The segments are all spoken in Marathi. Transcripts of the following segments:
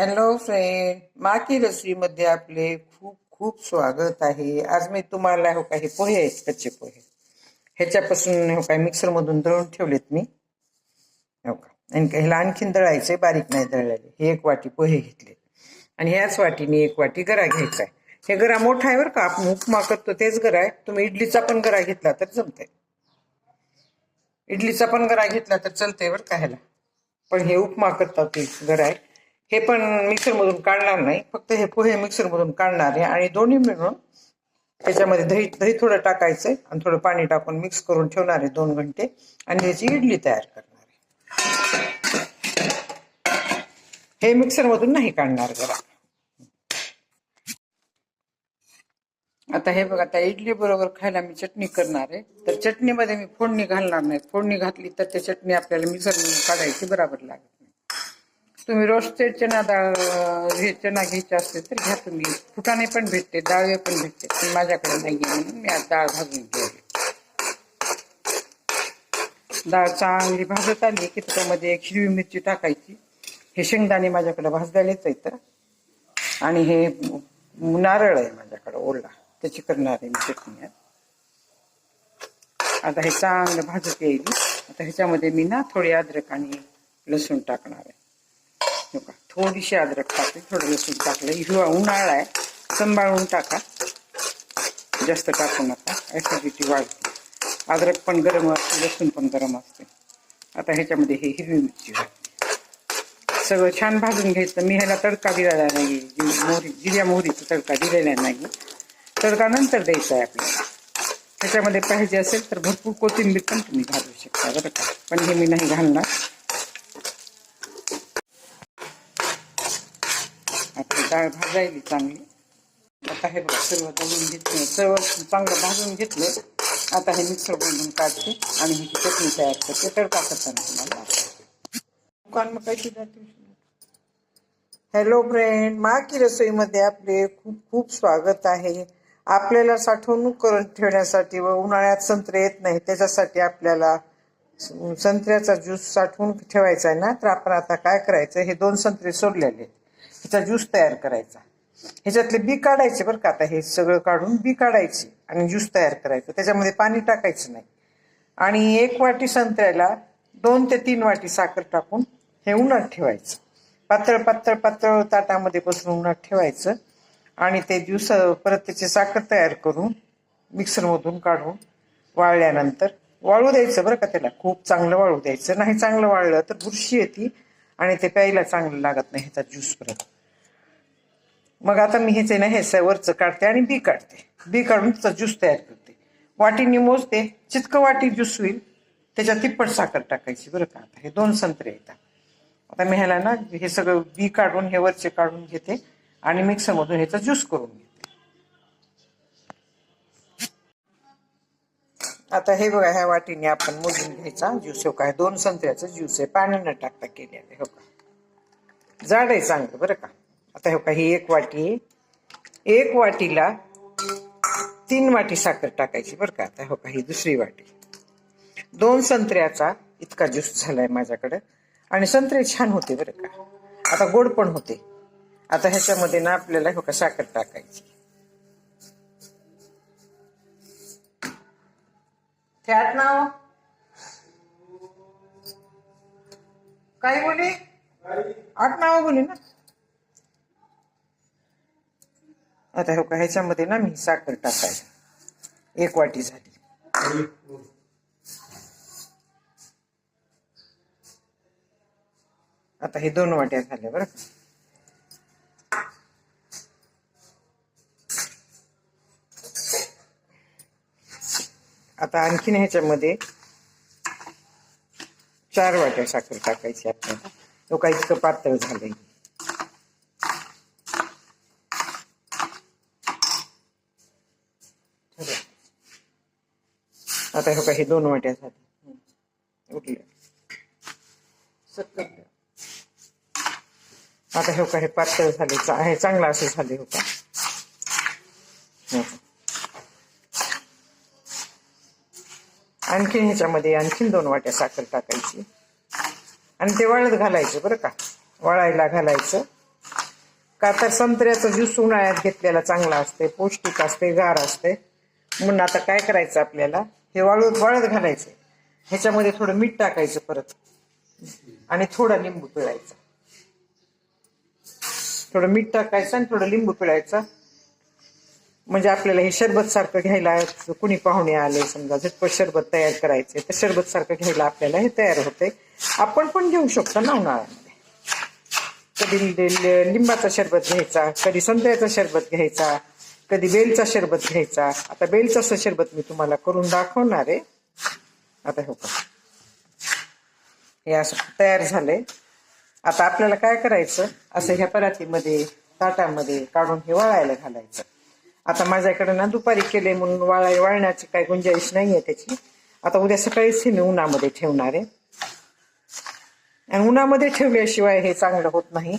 हॅलो फ्रेंड माकी रसोईमध्ये आपले खूप खूप स्वागत आहे. आज मी तुम्हाला हो काही पोहे आहेत कच्चे पोहे. ह्याच्यापासून हो काय मिक्सरमधून दळून ठेवलेत मी. हो का? आणि ह्याला आणखीन दळायचे बारीक नाही दळलेले. हे एक वाटी पोहे घेतले. आणि ह्याच वाटीने एक वाटी गरा घ्यायचा आहे. हे गरा मोठा आहे बरं का. आपण उपमा करतो तेच गरा आहे. तुम्ही इडलीचा पण गरा घेतला तर जमतंय. इडलीचा पण गरा घेतला तर चालतंय बरं का ह्याला. पण हे उपमा करतात ते गरा आहे. हे पण मिक्सरमधून काढणार नाही. फक्त हे पोहे मिक्सरमधून काढणार आहे आणि दोन्ही मिळून त्याच्यामध्ये दही दही थोडं टाकायचंय आणि थोडं पाणी टाकून मिक्स करून ठेवणार आहे दोन घंटे. आणि त्याची इडली तयार करणार आहे. हे मिक्सरमधून नाही काढणार जरा. आता हे बघा आता इडली बरोबर खायला मी चटणी करणार आहे. तर चटणीमध्ये मी फोडणी घालणार नाही. फोडणी घातली तर ते चटणी आपल्याला मिक्सरमधून काढायची बरोबर लागेल. तुम्ही रोस्टेड चना डाळ हे चना घ्यायचे असते तर घ्या तुम्ही. फुटाणे पण भेटते डाळवे पण भेटते पण माझ्याकडे नाही आहे म्हणून मी आज डाळ भाजून ठेवली डाळ चांगली भाजत आली की त्याच्यामध्ये एक हिरवी मिरची टाकायची. हे शेंगदाणे माझ्याकडे भाजलेलेच आहेत आणि हे नारळ आहे माझ्याकडे ओला. त्याची करणार आहे मी चटणी आता हे चांगलं भाजत येईल. आता ह्याच्यामध्ये मी ना थोडी अद्रक आणि लसूण टाकणार आहे. हो का थोडीशी अद्रक टाकली थोडं लसूण टाकलं हिरवा उन्हाळा आहे सांभाळून टाका जास्त टाकू नका ऍसिडिटी वाढते अद्रक लसूण पण गरम असते आता ह्याच्यामध्ये हे हिरवी मिरची सगळं छान भाजून घ्यायचं, मी ह्याला तडका दिलेला नाही मोहरी, जिऱ्या मोहरीचा तडका दिलेला नाही. तडका नंतर द्यायचा आहे आपल्याला. त्याच्यामध्ये पाहिजे भरपूर कोथिंबीर पण तुम्ही घालू शकता, बरं का? हे मी नाही घालणार. डाळ भाजायली चांगली. आता हे बघा सर्व दळून घेतलं सर्व चांगलं भाजून घेतलं. आता हे मिक्सर बनवून काढते आणि ही चटणी तयार करते तडका करताना तुम्हाला दुकान मग काही जाते? हॅलो फ्रेंड माकी रसोईमध्ये आपले खूप खूप स्वागत आहे. आपल्याला साठवणूक करून ठेवण्यासाठी व उन्हाळ्यात संत्रे येत नाही त्याच्यासाठी आपल्याला संत्र्याचा ज्यूस साठवून ठेवायचा आहे ना? तर आपण आता काय करायचं? हे दोन संत्रे सोडलेले आहेत. ह्याचा ज्यूस तयार करायचा. ह्याच्यातले बी काढायचे बरं का. आता हे सगळं काढून बी काढायची आणि ज्यूस तयार करायचं. त्याच्यामध्ये पाणी टाकायचं नाही. आणि एक वाटी संत्र्याला दोन ते तीन वाटी साखर टाकून हे उन्हात ठेवायचं. पातळ पातळ पातळ ताटामध्ये बसून उन्हात ठेवायचं. आणि ते ज्यूस परत त्याची साखर तयार करून मिक्सरमधून काढून वाळल्यानंतर वाळू द्यायचं बरं का त्याला. खूप चांगलं वाळू द्यायचं. नाही चांगलं वाळलं तर बुरशी येते आणि ते प्यायला चांगलं लागत नाही ह्याचा ज्यूस परत. मग आता मी हेच आहे ना हे वरचं काढते आणि बी काढते. बी काढून त्याचा ज्यूस तयार करते. वाटीने मोजते जितकं वाटी ज्यूस होईल त्याच्यात तिप्पट साखर टाकायची बरं का? आता हे दोन संत्रे येतात. आता मी ह्याला ना हे सगळं बी काढून हे वरचे काढून घेते आणि मिक्सरमधून ह्याचा ज्यूस करून घेते. आता हे बघा ह्या वाटीने आपण मोजून घ्यायचा ज्यूस हो काय? दोन संत्र्याचं ज्यूस आहे. पाणी न टाकता केलेलं हो का? जाड आहे चांगलं बरं का? आता हे का ही एक वाटी एक वाटीला तीन वाटी साखर टाकायची बरं का. आता हो का ही दुसरी वाटी. दोन संत्र्याचा इतका ज्यूस झालाय माझ्याकडं. आणि संत्रे छान होते बरं का. आता गोड पण होते. आता ह्याच्यामध्ये ना आपल्याला हो का साखर टाकायची. त्यात नाव हो. काय बोली आठ नाव बोली ना. हो आता हो का ह्याच्यामध्ये ना मी साखर टाकायची. एक वाटी झाली आता हे दोन वाट्या झाल्या बरं का. आता आणखीन ह्याच्यामध्ये चार वाट्या साखर टाकायची आपल्याला. तो काही इतकं पातळ झालंय. आता हो काही दोन वाट्या झाल्या उठले. आता हे काही पातळ झाले. हे चांगलं असं झाले हो का. आणखीन ह्याच्यामध्ये आणखीन दोन वाट्या साखर टाकायची. आणि ते वाळत घालायचं बरं का? वाळायला घालायचं. का तर संत्र्याचं ज्यूस उन्हाळ्यात घेतलेला चांगला असते पौष्टिक असते गार असते म्हणून आता काय करायचं आपल्याला? हे वाळू वाळत घालायचं. ह्याच्यामध्ये थोडं मीठ टाकायचं परत. आणि थोडं लिंबू पिळायचा. थोडं मीठ टाकायचं आणि थोडं लिंबू पिळायचं. म्हणजे आपल्याला हे शरबत सारखं घ्यायला कुणी पाहुणे आले समजा झटपट शरबत तयार करायचे तर शरबत सारखं घ्यायला आपल्याला हे तयार होते. आपण पण घेऊ शकतो ना उन्हाळ्यामध्ये. कधी लिंबाचा शरबत घ्यायचा कधी संत्र्याचा शरबत घ्यायचा कधी बेलचा शरबत घ्यायचा. आता बेलचं शरबत मी तुम्हाला करून दाखवणार आहे. आता हो का हे असं तयार झालंय. आता आपल्याला काय करायचं? असं ह्या परातीमध्ये ताटामध्ये काढून हे वाळायला घालायचं. आता माझ्याकडे ना दुपारी केले म्हणून वाळाय वाळण्याची काही गुंजाईश आहे त्याची. आता उद्या सकाळीच हे मी उन्हामध्ये ठेवणार आहे. आणि उन्हामध्ये ठेवल्याशिवाय हे चांगलं होत नाही.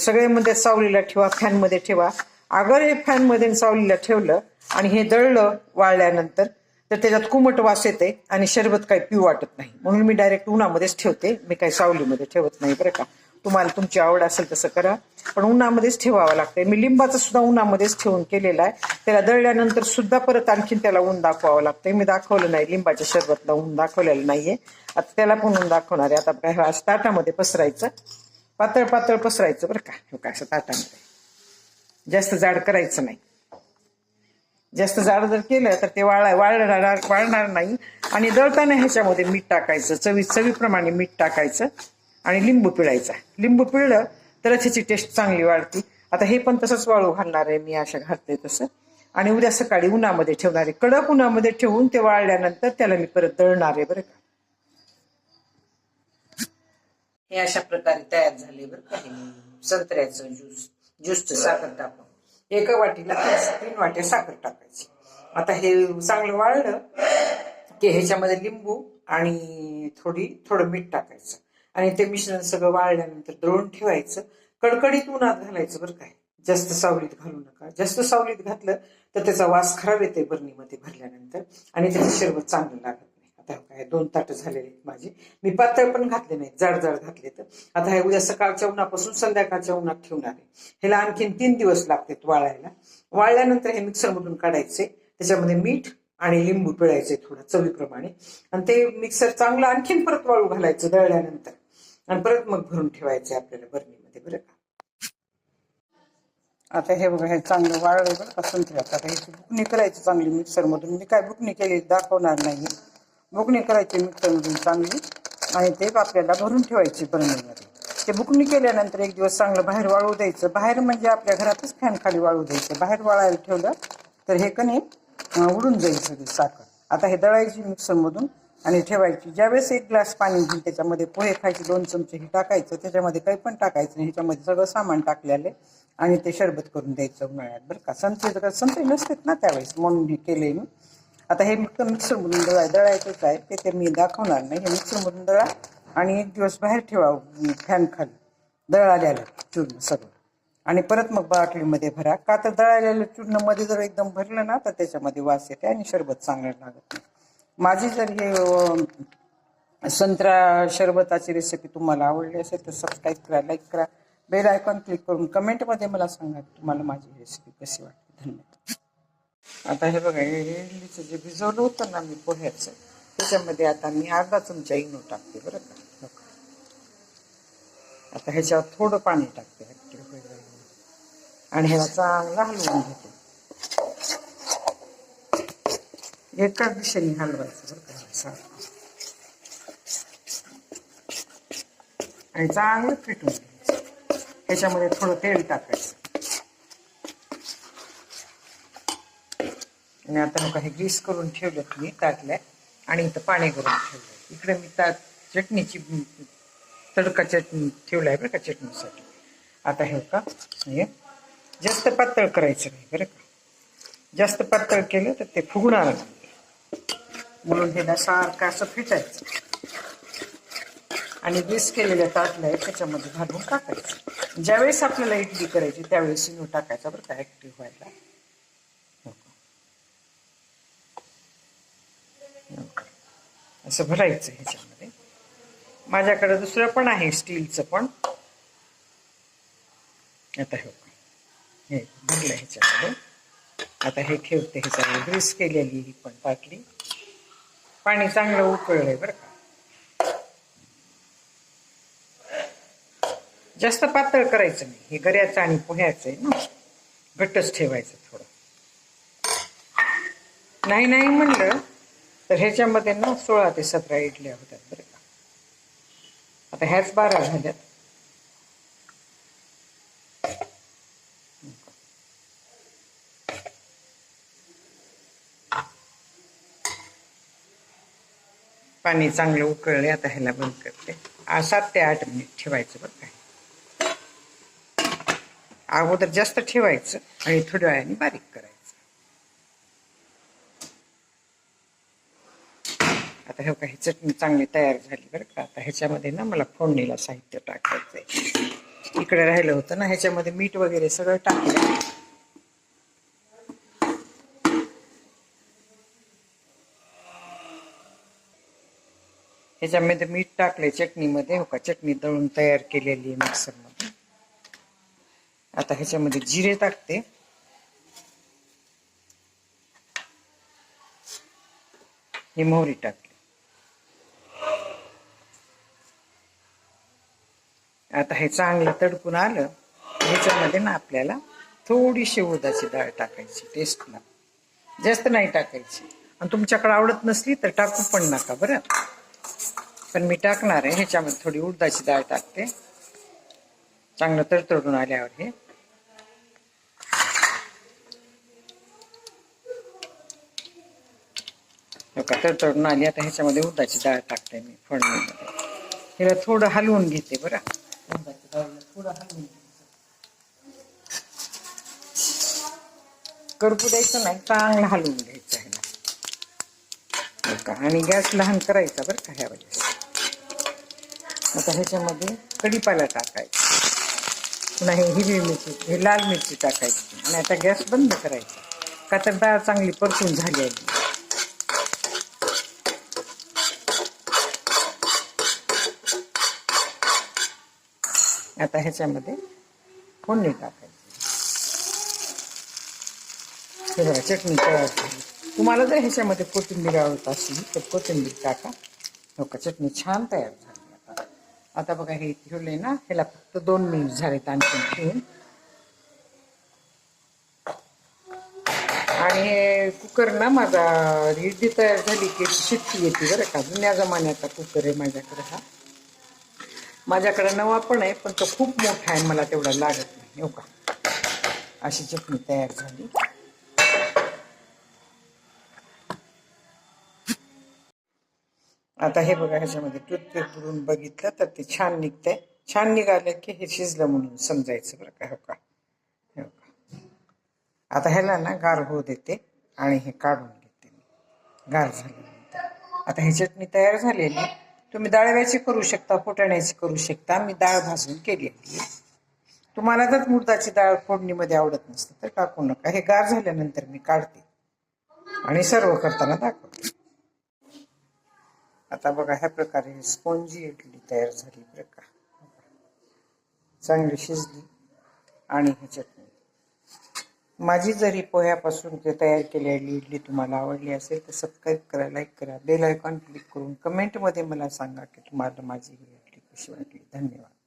सगळ्यामध्ये सावलीला ठेवा फॅनमध्ये ठेवा. आगर हे फॅनमध्ये सावलीला ठेवलं आणि हे दळलं वाळल्यानंतर तर त्याच्यात कुमट वास येते आणि शरबत काही पिऊ वाटत नाही. म्हणून मी डायरेक्ट उन्हामध्येच ठेवते. मी काही सावलीमध्ये ठेवत नाही बरं का. तुम्हाला तुमची आवड असेल तसं करा. पण उन्हामध्येच ठेवावं लागतंय. मी लिंबाचं सुद्धा उन्हामध्येच ठेवून केलेलं आहे. त्याला दळल्यानंतर सुद्धा परत आणखीन त्याला ऊन दाखवावं लागतंय. मी दाखवलं नाही. लिंबाच्या शरबतला ऊन दाखवलेलं नाहीये. आता त्याला पण ऊन दाखवणार आहे. आता काय ताटामध्ये पसरायचं. पातळ पातळ पसरायचं बरं का. हो असं ताटामध्ये. जास्त जाड करायचं नाही. जास्त जाड जर केलं तर ते वाळ वाळणार वाळणार नाही. आणि दळताना ह्याच्यामध्ये मीठ टाकायचं. चवी चवीप्रमाणे मीठ टाकायचं आणि लिंबू पिळायचा. लिंबू पिळलं तरच ह्याची टेस्ट चांगली वाढते. आता हे पण तसंच वाळू घालणार आहे मी अशा घालते तसं. आणि उद्या सकाळी उन्हामध्ये ठेवणार आहे कडक उन्हामध्ये ठेवून ते वाळल्यानंतर त्याला मी परत दळणार आहे बरं का. हे अशा प्रकारे तयार झाले बरं का संत्र्याचं ज्यूस. ज्यूसचं साखर टाकून. एका वाटीला तीन- वाटे वाट्या साखर टाकायची. आता हे चांगलं वाळलं की ह्याच्यामध्ये लिंबू आणि थोडी थोडं मीठ टाकायचं. आणि ते मिश्रण सगळं वाळल्यानंतर दळून ठेवायचं. कडकडीत उन्हात घालायचं बरं काय जास्त सावलीत घालू नका. जास्त सावलीत घातलं तर त्याचा वास खराब येते बरणीमध्ये भरल्यानंतर. आणि त्याचं शरबत चांगलं लागत. आता काय दोन ताटं झालेले आहेत माझे. मी पातळ पण घातले नाही जाड जाड घातले तर आता हे उद्या सकाळच्या उन्हापासून संध्याकाळच्या उन्हात ठेवणार आहे. ह्याला आणखीन तीन दिवस लागतात वाळायला. वाळल्यानंतर हे मिक्सरमधून काढायचे. त्याच्यामध्ये मीठ आणि लिंबू पिळायचे थोडं चवीप्रमाणे. आणि ते मिक्सर चांगलं आणखीन परत वाळू घालायचं दळल्यानंतर. आणि परत मग भरून ठेवायचे आपल्याला बरणीमध्ये बरं का? आता हे बघा हे चांगलं वाळलं बरं का संत्र्यात आता ह्याची बुकणी करायची चांगली मिक्सरमधून मी काय बुकणी केली दाखवणार नाही बुकणी करायची मिक्सरमधून चांगली. आणि ते आपल्याला भरून ठेवायची बरणीमध्ये ते बुकणी केल्यानंतर एक दिवस चांगलं बाहेर वाळू द्यायचं. बाहेर म्हणजे आपल्या घरातच फॅन खाली वाळू द्यायचं. बाहेर वाळायला ठेवलं तर हे कणी उडून जाईल सगळी साखर. आता हे दळायची मिक्सरमधून आणि ठेवायची. ज्यावेळेस एक ग्लास पाणी घेईल त्याच्यामध्ये पोहे खायचे दोन चमचे हे टाकायचं. त्याच्यामध्ये काही पण टाकायचं नाही. ह्याच्यामध्ये सगळं सामान टाकलेलं आणि ते शरबत करून द्यायचं उन्हाळ्यात. बरं का? संत्री जर संत्री नसतात ना त्यावेळेस. म्हणून हे केले मी. आता हे फक्त मिक्सरमधून दळा दळायचंच आहे. ते ते मी दाखवणार नाही. हे मिक्सरमधून दळा आणि एक दिवस बाहेर ठेवा फॅन खाली. दळालेलं चूर्ण सगळं. आणि परत मग बाटलीमध्ये भरा. का तर दळालेलं चूर्णमध्ये जर एकदम भरलं ना तर त्याच्यामध्ये वास येते आणि शरबत चांगलं लागत नाही. माझी जर हे संत्रा शरबताची रेसिपी तुम्हाला आवडली असेल तर सबस्क्राईब करा लाईक करा. बेल आयकॉन क्लिक करून कमेंटमध्ये मला सांगा तुम्हाला माझी रेसिपी कशी वाटते धन्यवाद. आता हे बघा हे इडलीचं जे भिजवलं होतं ना मी पोह्याचं त्याच्यामध्ये आता मी अर्धा चमचा इनो टाकते बरं का. आता ह्याच्यावर थोडं पाणी टाकते. आणि ह्याला चांगला हलवून घेते. एकाच दिशेने हलवायचं बरं का आणि चांगलं फिटून घ्यायचं. ह्याच्यामध्ये थोडं तेल टाकायचं. आणि आता मग हे ग्रीस करून ठेवलं मी ताटल्या आणि इथं पाणी करून ठेवलं इकडे मी ता चटणीची तडका चटणी ठेवलाय बरं का चटणीसाठी. आता हे का हे जास्त पातळ करायचं नाही बरं का. जास्त पातळ केलं तर ते फुगणार नाही. म्हणून हे सारखं असं फिटायचं. आणि ग्रीस केलेल्या ताटल्या आहे त्याच्यामध्ये घालून टाकायचं. ज्यावेळेस आपल्याला इडली करायची त्यावेळेस इनो टाकायचा बरं का ऍक्टिव्ह व्हायला हो का. हो का. असं भरायचं ह्याच्यामध्ये. माझ्याकडे दुसरं पण आहे स्टीलचं पण. आता हे हे भरलं ह्याच्यामध्ये. आता हे ठेवते ह्याच्यावर ग्रीस केलेली ही पण पाटली पाणी चांगलं उकळलंय बरं का. जास्त पातळ करायचं नाही. हे गऱ्याचं आणि पोह्याचं आहे ना. घट्टच ठेवायचं थोडं. नाही नाही म्हणलं. तर ह्याच्यामध्ये ना सोळा ते सतरा इडल्या होतात बरं का. आता ह्याच बारा झाल्यात. पाणी चांगलं उकळले आता ह्याला बंद करते. सात ते आठ मिनिट ठेवायचं बरं काय अगोदर जास्त ठेवायचं आणि थोड्या वेळाने बारीक करायचं. आता हे काही चटणी चांगली तयार झाली बरं का. आता ह्याच्यामध्ये ना मला फोडणीला साहित्य टाकायचंय. इकडे राहिलं होतं ना ह्याच्यामध्ये मीठ वगैरे सगळं टाकलं. ह्याच्यामध्ये मीठ टाकले चटणीमध्ये हो का? चटणी दळून तयार केलेली आहे मिक्सरमध्ये. आता ह्याच्यामध्ये जिरे टाकते. ही मोहरी टाकली आता हे चांगलं तडकून आलं ह्याच्यामध्ये ना आपल्याला थोडीशी उदाची डाळ टाकायची टेस्टला जास्त नाही टाकायची. आणि तुमच्याकडे आवडत नसली तर टाकू पण नका बरं. पण मी टाकणार आहे ह्याच्यामध्ये थोडी उडदाची डाळ टाकते. चांगलं तडतडून आल्यावर हे. का तडतडून आली आता ह्याच्यामध्ये उडदाची डाळ टाकते मी फोडणीमध्ये. हिला थोडं हलवून घेते बरं. डाळीला करपू द्यायचं नाही चांगलं हलवून घ्यायचं ह्याला का? आणि गॅस लहान करायचा बरं का ह्या वेळेस? आता ह्याच्यामध्ये कढीपाला टाकायचा. नाही हिरवी मिरची हे लाल मिरची टाकायची. आणि आता गॅस बंद करायचा. का तर डाळ चांगली परतून झाली आहे. आता ह्याच्यामध्ये फोडणी टाकायची. हे बघा चटणी तयार झाली. तुम्हाला जर ह्याच्यामध्ये कोथिंबीर आवडत असेल तर कोथिंबीर टाका. हो का चटणी छान तयार झाली आता. आता बघा हे ठेवले ना ह्याला फक्त दोन मिनिट झालेत आणखी ठेवून. आणि हे कुकर ना माझा इडली तयार झाली की शिट्टी येते बरं का. जुन्या जमान्याचा कुकर आहे माझ्याकडे हा. माझ्याकडे नवा पण आहे पण तो खूप मोठा आहे मला तेवढा लागत नाही हो का? अशी चटणी तयार झाली. आता हे बघा ह्याच्यामध्ये टूथपेक बुडून बघितलं तर ते छान निघतंय. छान निघालं की हे शिजलं म्हणून समजायचं बरं हो का हो का? आता ह्याला ना गार होऊ देते आणि हे काढून घेते मी. गार झाल्यानंतर. आता ही चटणी तयार झालेली तुम्ही डाळव्याची करू शकता फुटाण्याची करू शकता. मी डाळ भाजून केलेली तुम्हाला जर मुर्दाची डाळ फोडणीमध्ये आवडत नसते तर टाकू नका. हे गार झाल्यानंतर मी काढते. आणि सर्व करताना दाखवते. आता बघा ह्या प्रकारे स्पॉन्जी इडली तयार झाली प्रकार चांगली शिजली. आणि ही चटणी माझी जरी पोह्यापासून ते तयार केलेली इडली तुम्हाला आवडली असेल तर सबस्क्राईब करा लाईक करा बेल आयकॉन क्लिक करून कमेंटमध्ये मला सांगा की तुम्हाला माझी ही इडली कशी वाटली. धन्यवाद.